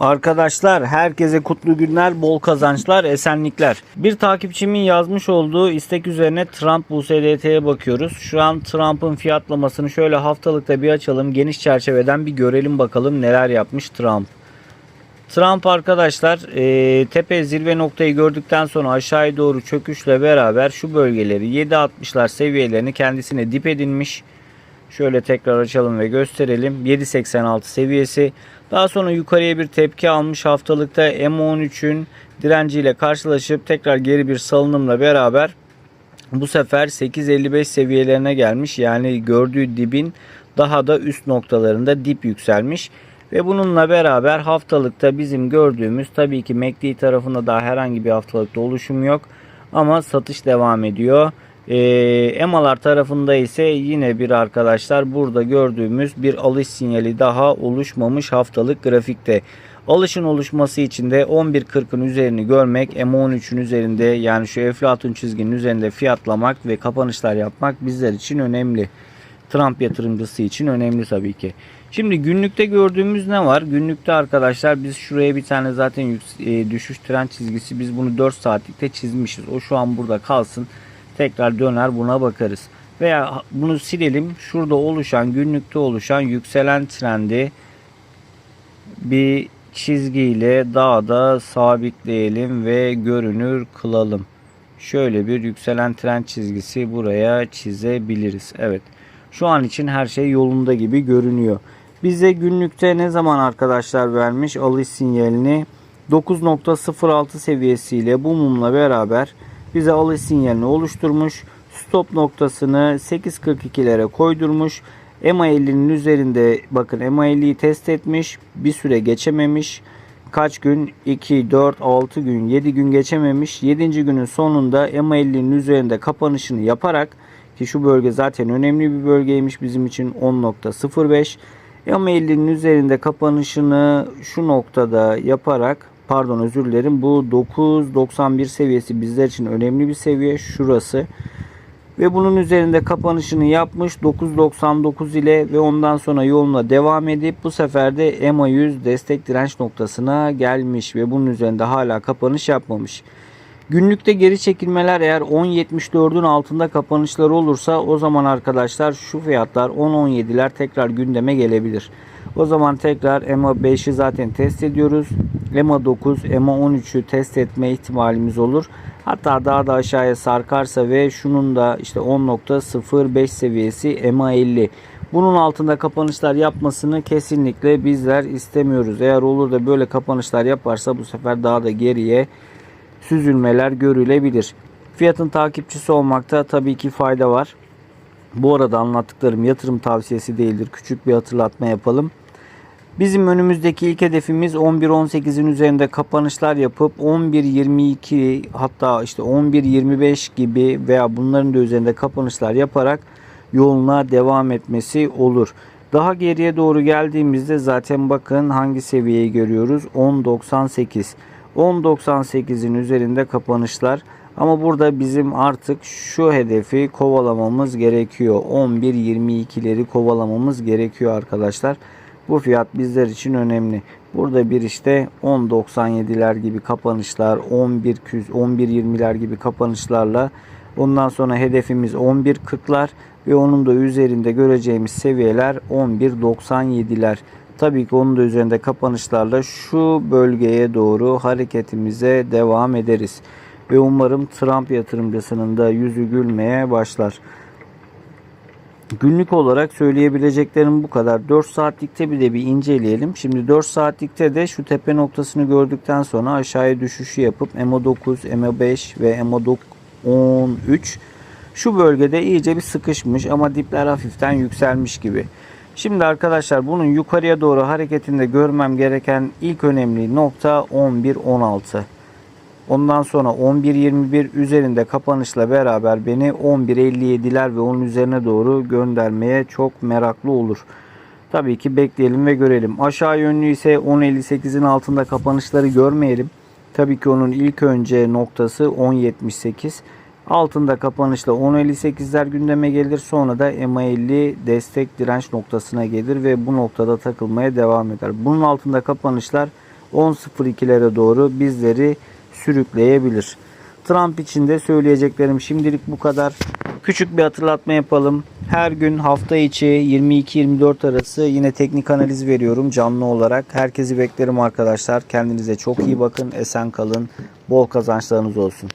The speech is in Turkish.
Arkadaşlar herkese kutlu günler, bol kazançlar, esenlikler. Bir takipçimin yazmış olduğu istek üzerine Trump USDT'ye bakıyoruz. Şu an Trump'ın fiyatlamasını şöyle haftalıkta bir açalım. Geniş çerçeveden bir görelim bakalım neler yapmış Trump. Trump arkadaşlar e, tepe zirve noktayı gördükten sonra aşağıya doğru çöküşle beraber şu bölgeleri 7.60'lar seviyelerini kendisine dip edinmiş. Şöyle tekrar açalım ve gösterelim. 7.86 seviyesi. Daha sonra yukarıya bir tepki almış haftalıkta M13'ün direnciyle karşılaşıp tekrar geri bir salınımla beraber bu sefer 8.55 seviyelerine gelmiş. Yani gördüğü dibin daha da üst noktalarında dip yükselmiş. Ve bununla beraber haftalıkta bizim gördüğümüz tabii ki MACD tarafında daha herhangi bir haftalıkta oluşum yok. Ama satış devam ediyor. E, EMA'lar tarafında ise yine bir arkadaşlar burada gördüğümüz bir alış sinyali daha oluşmamış haftalık grafikte. Alışın oluşması için de 11.40'ın üzerini görmek, M13'ün üzerinde yani şu Eflatun çizginin üzerinde fiyatlamak ve kapanışlar yapmak bizler için önemli. Trump yatırımcısı için önemli tabii ki. Şimdi günlükte gördüğümüz ne var? Günlükte arkadaşlar biz şuraya bir tane zaten e, düşüş trend çizgisi biz bunu 4 saatlikte çizmişiz. O şu an burada kalsın. Tekrar döner buna bakarız. Veya bunu silelim. Şurada oluşan günlükte oluşan yükselen trendi bir çizgiyle daha da sabitleyelim ve görünür kılalım. Şöyle bir yükselen trend çizgisi buraya çizebiliriz. Evet. Şu an için her şey yolunda gibi görünüyor. Bize günlükte ne zaman arkadaşlar vermiş alış sinyalini 9.06 seviyesiyle bu mumla beraber bize alış sinyalini oluşturmuş. Stop noktasını 8.42'lere koydurmuş. EMA50'nin üzerinde bakın EMA50'yi test etmiş. Bir süre geçememiş. Kaç gün? 2, 4, 6 gün, 7 gün geçememiş. 7. günün sonunda EMA50'nin üzerinde kapanışını yaparak ki şu bölge zaten önemli bir bölgeymiş bizim için 10.05. EMA50'nin üzerinde kapanışını şu noktada yaparak pardon özür dilerim bu 9.91 seviyesi bizler için önemli bir seviye şurası ve bunun üzerinde kapanışını yapmış 9.99 ile ve ondan sonra yoluna devam edip bu sefer de EMA 100 destek direnç noktasına gelmiş ve bunun üzerinde hala kapanış yapmamış. Günlükte geri çekilmeler eğer 10.74'ün altında kapanışlar olursa o zaman arkadaşlar şu fiyatlar 10.17'ler tekrar gündeme gelebilir. O zaman tekrar EMA 5'i zaten test ediyoruz. EMA 9, EMA 13'ü test etme ihtimalimiz olur. Hatta daha da aşağıya sarkarsa ve şunun da işte 10.05 seviyesi EMA 50. Bunun altında kapanışlar yapmasını kesinlikle bizler istemiyoruz. Eğer olur da böyle kapanışlar yaparsa bu sefer daha da geriye süzülmeler görülebilir. Fiyatın takipçisi olmakta tabii ki fayda var. Bu arada anlattıklarım yatırım tavsiyesi değildir. Küçük bir hatırlatma yapalım. Bizim önümüzdeki ilk hedefimiz 11-18'in üzerinde kapanışlar yapıp 11-22 hatta işte 11-25 gibi veya bunların da üzerinde kapanışlar yaparak yoluna devam etmesi olur. Daha geriye doğru geldiğimizde zaten bakın hangi seviyeyi görüyoruz? 10.98. 10.98'in üzerinde kapanışlar. Ama burada bizim artık şu hedefi kovalamamız gerekiyor. 11.22'leri kovalamamız gerekiyor arkadaşlar. Bu fiyat bizler için önemli. Burada bir işte 10.97'ler gibi kapanışlar, 11 11.20'ler gibi kapanışlarla ondan sonra hedefimiz 11.40'lar ve onun da üzerinde göreceğimiz seviyeler 11.97'ler. Tabii ki onun da üzerinde kapanışlarla şu bölgeye doğru hareketimize devam ederiz. Ve umarım Trump yatırımcısının da yüzü gülmeye başlar. Günlük olarak söyleyebileceklerim bu kadar. 4 saatlikte bir de bir inceleyelim. Şimdi 4 saatlikte de şu tepe noktasını gördükten sonra aşağıya düşüşü yapıp MO9, MO5 ve MO13 şu bölgede iyice bir sıkışmış ama dipler hafiften yükselmiş gibi. Şimdi arkadaşlar bunun yukarıya doğru hareketinde görmem gereken ilk önemli nokta 11-16. Ondan sonra 11.21 üzerinde kapanışla beraber beni 11.57'ler ve onun üzerine doğru göndermeye çok meraklı olur. Tabii ki bekleyelim ve görelim. Aşağı yönlü ise 10.58'in altında kapanışları görmeyelim. Tabii ki onun ilk önce noktası 10.78. Altında kapanışla 10.58'ler gündeme gelir. Sonra da MA50 destek direnç noktasına gelir ve bu noktada takılmaya devam eder. Bunun altında kapanışlar 10.02'lere doğru bizleri sürükleyebilir. Trump için de söyleyeceklerim şimdilik bu kadar. Küçük bir hatırlatma yapalım. Her gün hafta içi 22-24 arası yine teknik analiz veriyorum canlı olarak. Herkesi beklerim arkadaşlar. Kendinize çok iyi bakın. Esen kalın. Bol kazançlarınız olsun.